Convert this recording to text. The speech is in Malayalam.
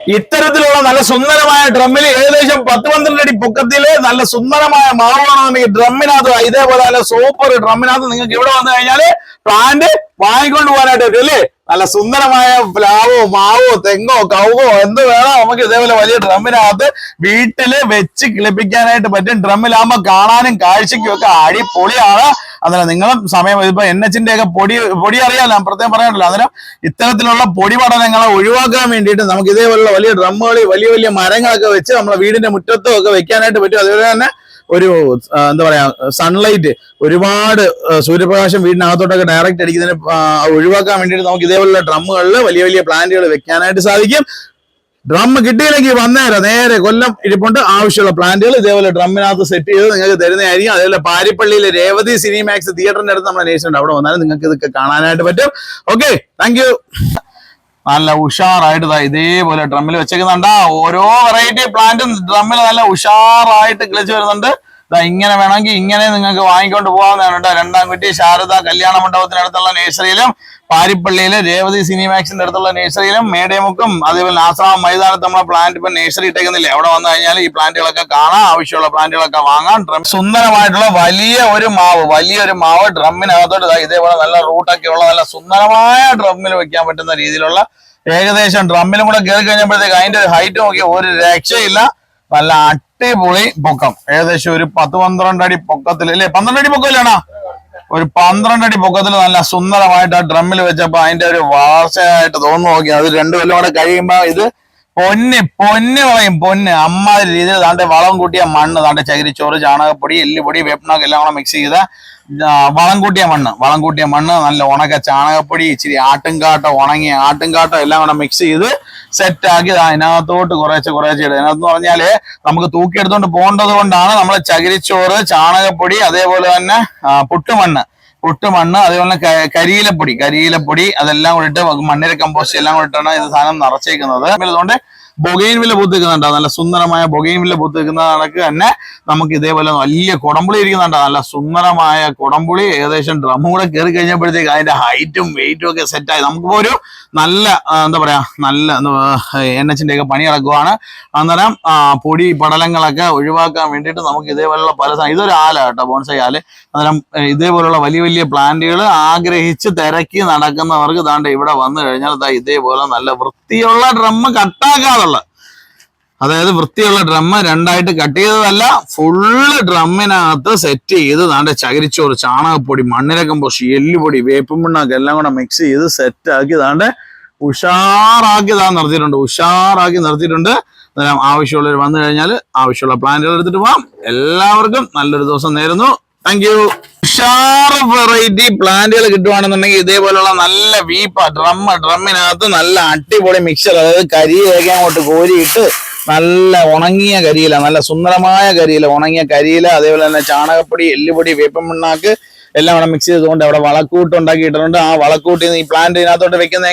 ഇത്തരത്തിലുള്ള നല്ല സുന്ദരമായ ഡ്രമ്മിൽ ഏകദേശം പത്ത് പന്ത്രണ്ട് അടി പൊക്കത്തിൽ നല്ല സുന്ദരമായ മാവാണെന്നുണ്ടെങ്കിൽ ഡ്രമ്മിനകത്ത്. ഇതേപോലെ നല്ല സൂപ്പർ ഡ്രമ്മിനകത്ത് നിങ്ങൾക്ക് ഇവിടെ വന്നു കഴിഞ്ഞാൽ പ്ലാന്റ് വാങ്ങിക്കൊണ്ട് പോകാനായിട്ട് പറ്റും അല്ലേ? നല്ല സുന്ദരമായ പ്ലാവോ മാവോ തെങ്ങോ കൗവോ എന്ത് വേണോ നമുക്ക് ഇതേപോലെ വലിയ ഡ്രമ്മിനകത്ത് വീട്ടിൽ വെച്ച് കിളിപ്പിക്കാനായിട്ട് പറ്റും. ഡ്രമ്മിലാകുമ്പോ കാണാനും കാഴ്ചയ്ക്കും ഒക്കെ അടിപൊളിയാണ്. അന്നേരം നിങ്ങളും സമയം ഇപ്പൊ എൻ എച്ചിന്റെ ഒക്കെ പൊടി പൊടി അറിയാലോ ഞാൻ പ്രത്യേകം പറയാനല്ലോ അന്നേരം ഇത്തരത്തിലുള്ള പൊടി പഠനങ്ങളെ ഒഴിവാക്കാൻ വേണ്ടിയിട്ട് നമുക്ക് ഇതേപോലുള്ള വലിയ ഡ്രമ്മുകൾ വലിയ വലിയ മരങ്ങളൊക്കെ വെച്ച് നമ്മളെ വീടിന്റെ മുറ്റത്തും ഒക്കെ വെക്കാനായിട്ട് പറ്റും. അതുപോലെ തന്നെ ഒരു എന്താ പറയാ സൺലൈറ്റ് ഒരുപാട് സൂര്യപ്രകാശം വീടിനകത്തോട്ടൊക്കെ ഡയറക്റ്റ് അടിക്കുന്നതിന് ഒഴിവാക്കാൻ വേണ്ടിയിട്ട് നമുക്ക് ഇതേപോലുള്ള ഡ്രമ്മുകളിൽ വലിയ വലിയ പ്ലാന്റുകൾ വെക്കാനായിട്ട് സാധിക്കും. ഡ്രം കിട്ടിയില്ലെങ്കിൽ വന്നേരം നേരെ കൊല്ലം ഇരിപ്പുണ്ട്. ആവശ്യമുള്ള പ്ലാന്റുകൾ ഇതേപോലെ ഡ്രമ്മിനകത്ത് സെറ്റ് ചെയ്ത് നിങ്ങൾക്ക് തരുന്നതായിരിക്കും. അതേപോലെ പാരിപ്പള്ളിയിലെ രേവതി സിനിമാക്സ് തിയേറ്ററിന്റെ അടുത്ത് നമ്മുടെ നേഴ്സുണ്ട് അവിടെ വന്നാലും നിങ്ങൾക്ക് ഇതൊക്കെ കാണാനായിട്ട് പറ്റും. ഓക്കെ താങ്ക് നല്ല ഉഷാറായിട്ട് ഇതേപോലെ ഡ്രമ്മിൽ വെച്ചേക്കുന്നുണ്ട്. ഓരോ വെറൈറ്റി പ്ലാന്റും ഡ്രമ്മിൽ നല്ല ഉഷാറായിട്ട് കിളിച്ചു വരുന്നുണ്ട്. ഇങ്ങനെ വേണമെങ്കിൽ ഇങ്ങനെ നിങ്ങൾക്ക് വാങ്ങിക്കൊണ്ട് പോകാവുന്നതാണ് കേട്ടോ. രണ്ടാം കുട്ടി ശാരദ കല്യാണ മണ്ഡപത്തിനടുത്തുള്ള നഴ്സറിയിലും പാരിപ്പള്ളിയിലെ രേവതി സിനിമാക്സിന്റെ അടുത്തുള്ള നഴ്സറിയിലും മേടേമുക്കും അതേപോലെ ആശ്രാമം മൈതാനത്ത് നമ്മളെ പ്ലാന്റ് ഇപ്പൊ നഴ്സറി ഇട്ടേക്കുന്നില്ലേ? അവിടെ വന്നു കഴിഞ്ഞാൽ ഈ പ്ലാന്റുകളൊക്കെ കാണാം. ആവശ്യമുള്ള പ്ലാന്റുകളൊക്കെ വാങ്ങാം. ഡ്രം സുന്ദരമായിട്ടുള്ള വലിയ ഒരു മാവ് വലിയ ഒരു മാവ് ഡ്രമ്മിനകത്തോട്ട് ഇതേപോലെ നല്ല റൂട്ടൊക്കെ ഉള്ള നല്ല സുന്ദരമായ ഡ്രമ്മിൽ വെക്കാൻ പറ്റുന്ന രീതിയിലുള്ള ഏകദേശം ഡ്രമ്മിലും കൂടെ കയറി കഴിഞ്ഞപ്പോഴത്തേക്ക് അതിന്റെ ഹൈറ്റ് നോക്കി ഒരു രക്ഷയില്ല. നല്ല അടിപൊളി പൊക്കം. ഏകദേശം ഒരു പത്ത് പന്ത്രണ്ട് അടി പൊക്കത്തിൽ അല്ലേ? പന്ത്രണ്ട് അടി പൊക്കമില്ലാണോ? ഒരു പന്ത്രണ്ട് അടി പൊക്കത്തിൽ നല്ല സുന്ദരമായിട്ട് ആ ഡ്രമ്മിൽ വെച്ചപ്പോ അതിന്റെ ഒരു വളർച്ചയായിട്ട് തോന്നുന്നു നോക്കി അത് രണ്ടു കൊല്ലം കൂടെ കഴിയുമ്പോ ഇത് പൊന്ന് പൊന്ന് പറയും പൊന്ന്. അമ്മാതിരി രീതിയിൽ താണ്ടെ വളം കൂട്ടിയ മണ്ണ് താണ്ടെ ചകിരിച്ചോറ് ചാണകപ്പൊടി എല്ലുപൊടി വേപ്പണൊക്കെ എല്ലാം കൂടെ മിക്സ് ചെയ്ത വളം കൂട്ടിയ മണ്ണ്. വളം കൂട്ടിയ മണ്ണ് നല്ല ഉണക്ക ചാണകപ്പൊടി ഇച്ചിരി ആട്ടുംകാട്ടോ ഉണങ്ങിയ ആട്ടുംകാട്ടോ എല്ലാം കൂടെ മിക്സ് ചെയ്ത് സെറ്റ് ആക്കി അതിനകത്തോട്ട് കുറേശ്ശെ കുറേശ്ശെ ഇടുക. അതിനകത്ത് പറഞ്ഞാൽ നമുക്ക് തൂക്കിയെടുത്തോണ്ട് പോകേണ്ടത് കൊണ്ടാണ് നമ്മൾ ചകിരിച്ചോറ് ചാണകപ്പൊടി അതേപോലെ തന്നെ പുട്ടുമണ്ണ്. പുട്ടുമണ്ണ് അതേപോലെ കരിയിലപ്പൊടി. കരിയിലപ്പൊടി അതെല്ലാം കൂടിയിട്ട് മണ്ണിര കമ്പോസ്റ്റ് എല്ലാം കൂടിയിട്ടാണ് ഇത് സാധനം നിറച്ചേക്കുന്നത്. അതുകൊണ്ട് ബൊഗൈൻ വില പൂത്ത് നിൽക്കുന്നുണ്ട്. നല്ല സുന്ദരമായ ബൊഗൈൻ വില പൂത്ത് നിൽക്കുന്ന കണക്ക് തന്നെ നമുക്ക് ഇതേപോലെ വലിയ കുടംപുളി ഇരിക്കുന്നുണ്ട്. നല്ല സുന്ദരമായ കുടംപുളി ഏകദേശം ഡ്രം കൂടെ കയറി കഴിഞ്ഞപ്പോഴത്തേക്ക് അതിന്റെ ഹൈറ്റും വെയിറ്റും ഒക്കെ സെറ്റായി നമുക്കിപ്പോ ഒരു നല്ല എന്താ പറയാ നല്ല എൻ എച്ചിന്റെ ഒക്കെ പണി നടക്കുവാണ്. അന്നേരം പൊടി പടലങ്ങളൊക്കെ ഒഴിവാക്കാൻ വേണ്ടിയിട്ട് നമുക്ക് ഇതേപോലുള്ള പല സാധനം ഇതൊരു ആല കേട്ടോ ബോൺസൈ ആൽ. അന്നേരം ഇതേപോലുള്ള വലിയ വലിയ പ്ലാന്റുകൾ ആഗ്രഹിച്ച് തിരക്കി നടക്കുന്നവർക്ക് ദാണ്ട് ഇവിടെ വന്നു കഴിഞ്ഞാൽ ഇതേപോലെ നല്ല വൃത്തിയുള്ള ഡ്രമ്മ് കട്ടാക്കാതുള്ള അതായത് വൃത്തിയുള്ള ഡ്രമ്മ് രണ്ടായിട്ട് കട്ട് ചെയ്തതല്ല ഫുള്ള് ഡ്രമ്മിനകത്ത് സെറ്റ് ചെയ്ത് ദാണ്ട് ചകിരിച്ചോറ് ചാണകപ്പൊടി മണ്ണിര കമ്പോസ്റ്റ് എല്ലുപൊടി വേപ്പും പിണ്ണാക്ക് എല്ലാം കൂടെ മിക്സ് ചെയ്ത് സെറ്റാക്കി ദാണ്ട് ഉഷാറാക്കി താൻ നിർത്തിയിട്ടുണ്ട്. ഉഷാറാക്കി നിർത്തിയിട്ടുണ്ട്. അന്നേരം ആവശ്യമുള്ളവർ വന്നു കഴിഞ്ഞാൽ ആവശ്യമുള്ള പ്ലാന്റുകൾ എടുത്തിട്ട് പോവാം. എല്ലാവർക്കും നല്ലൊരു ദിവസം നേരുന്നു. താങ്ക് യു ഉഷാറ് വെറൈറ്റി പ്ലാന്റുകൾ കിട്ടുവാണെന്നുണ്ടെങ്കിൽ ഇതേപോലുള്ള നല്ല വീപ്പ ഡ്രമ്മ് ഡ്രമ്മിനകത്ത് നല്ല അടിപൊളി മിക്സർ അതായത് കരിയൊക്കെ അങ്ങോട്ട് കോരിയിട്ട് നല്ല ഉണങ്ങിയ കരിയില നല്ല സുന്ദരമായ കരിയില ഉണങ്ങിയ കരിയില അതേപോലെ തന്നെ ചാണകപ്പൊടി എല്ലുപൊടി വേപ്പൻ പിണ്ണാക്ക് എല്ലാം അവിടെ മിക്സ് ചെയ്തുകൊണ്ട് അവിടെ വളക്കൂട്ട് ഉണ്ടാക്കിയിട്ടുണ്ട്. ആ വളക്കൂട്ടിൽ നിന്ന് ഈ പ്ലാന്റ് ഇതിനകത്തോട്ട് വെക്കുന്ന